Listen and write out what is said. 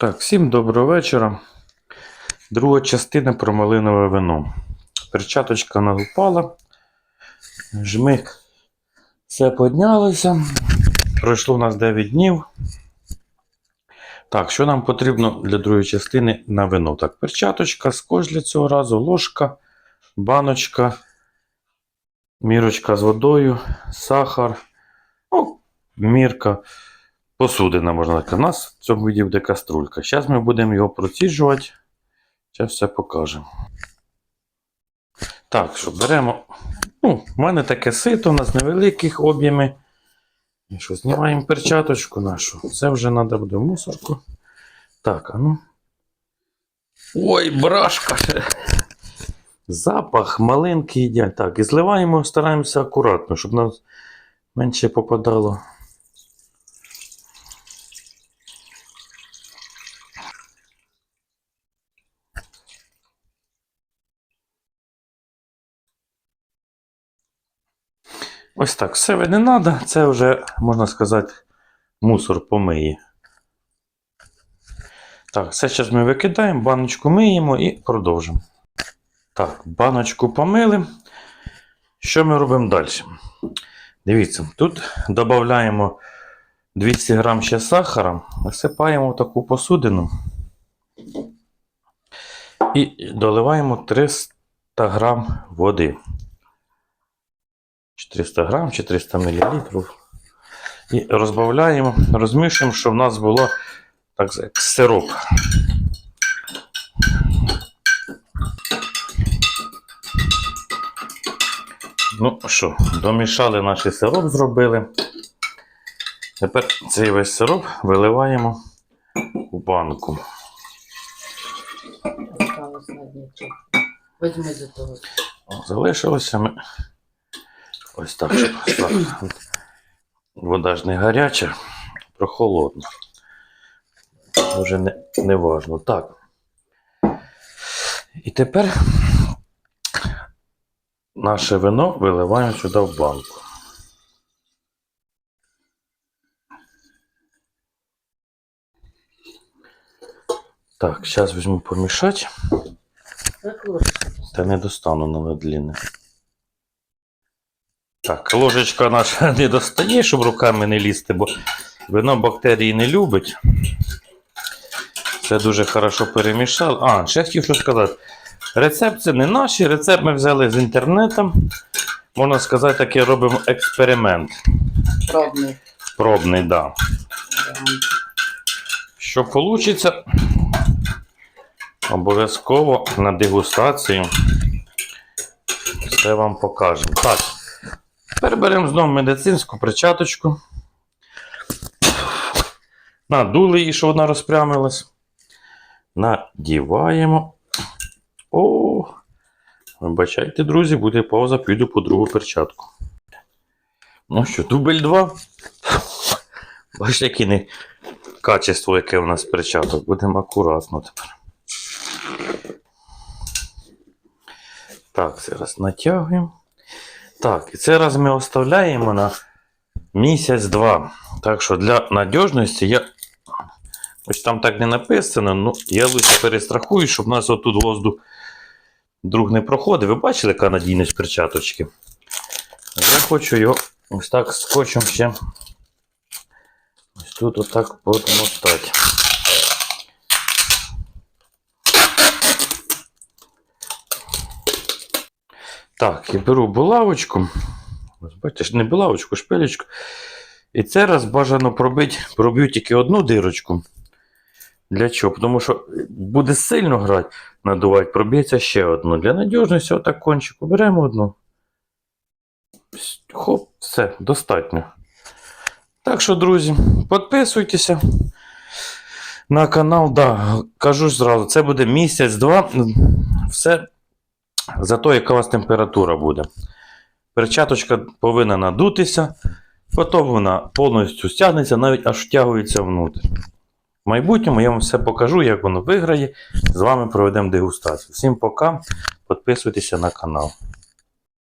Так, всім доброго вечора. Друга частина про малинове вино. Перчаточка у нас упала. Жмик. Все піднялося. Пройшло у нас 9 днів. Так, що нам потрібно для другої частини на вино? Так, перчаточка, скотч для цього разу, ложка, баночка, мірочка з водою, сахар, ну, мірка. Посудина, можна сказати. У нас в цьому віді буде каструлька. Зараз ми будемо його проціджувати. Зараз все покажемо. Так, що беремо. Ну, в мене таке сито, у нас невеликих об'єми. І що, знімаємо перчаточку нашу. Це вже треба буде в мусорку. Так, а ну. Ой, брашка. Запах малинки їдять. Так, і зливаємо, стараємося акуратно, щоб нас менше попадало. Ось так, все не треба, це вже, можна сказати, мусор помиє. Так, все зараз ми викидаємо, баночку миємо і продовжимо. Так, баночку помили. Що ми робимо далі? Дивіться, тут додаємо 200 грам ще сахара, насипаємо в таку посудину і доливаємо 300 грам води. 400 грам, 400 мл. І розбавляємо, розмішуємо, щоб в нас було так сказати, сироп. Ну що, домішали наш сироп, зробили. Тепер цей весь сироп виливаємо у банку. Залишилося ми. Ось так, щоб так. Вода ж не гаряча, прохолодна. Вже не, не важно. Так. І тепер наше вино виливаємо сюди в банку. Так, зараз візьму помішати. Та не достану на длинне. Так, ложечка наша не достає, щоб руками не лізти, бо вино бактерії не любить. Це дуже хорошо перемішав. А, ще хотів що сказати. Рецепт це не наш, рецепт ми взяли з інтернету. Можна сказати, такий робимо експеримент. Пробний. Пробний, да. Да. Що вийде, обов'язково на дегустацію все вам покажемо. Так, тепер беремо знову медицинську перчаточку. Надули її, щоб вона розпрямилась. Надіваємо. О! Вибачайте, друзі, буде пауза, піду по другу перчатку. Ну що, дубль 2. Бачите, яке не качество, яке у нас перчаток. Будемо акуратно тепер. Так, зараз натягуємо. Так, і цей раз ми оставляємо на місяць-два. Так що для надіжності я. Ось там так не написано, ну я лише перестрахую, щоб у нас отут воздух друг не проходив. Ви бачили, яка надійність перчаточки? Я хочу його ось так скотчем ще ось тут отак подмотати. Так, я беру булавочку. Ось Бачите, ж не булавочку, шпилечку. І це раз бажано пробити, проб'ю тільки одну дирочку. Для чого? Тому що буде сильно грати, надувати, проб'ється ще одну. Для надіжності, отак кончику беремо одну. Хоп, все, достатньо. Так що, друзі, підписуйтеся на канал. Да, кажу зразу, це буде місяць-два. Все за те, яка у вас температура буде. Перчаточка повинна надутися, потім вона повністю стягнеться, навіть аж втягується внутрі. В майбутньому я вам все покажу, як воно виграє. З вами проведемо дегустацію. Всім пока. Підписуйтеся на канал.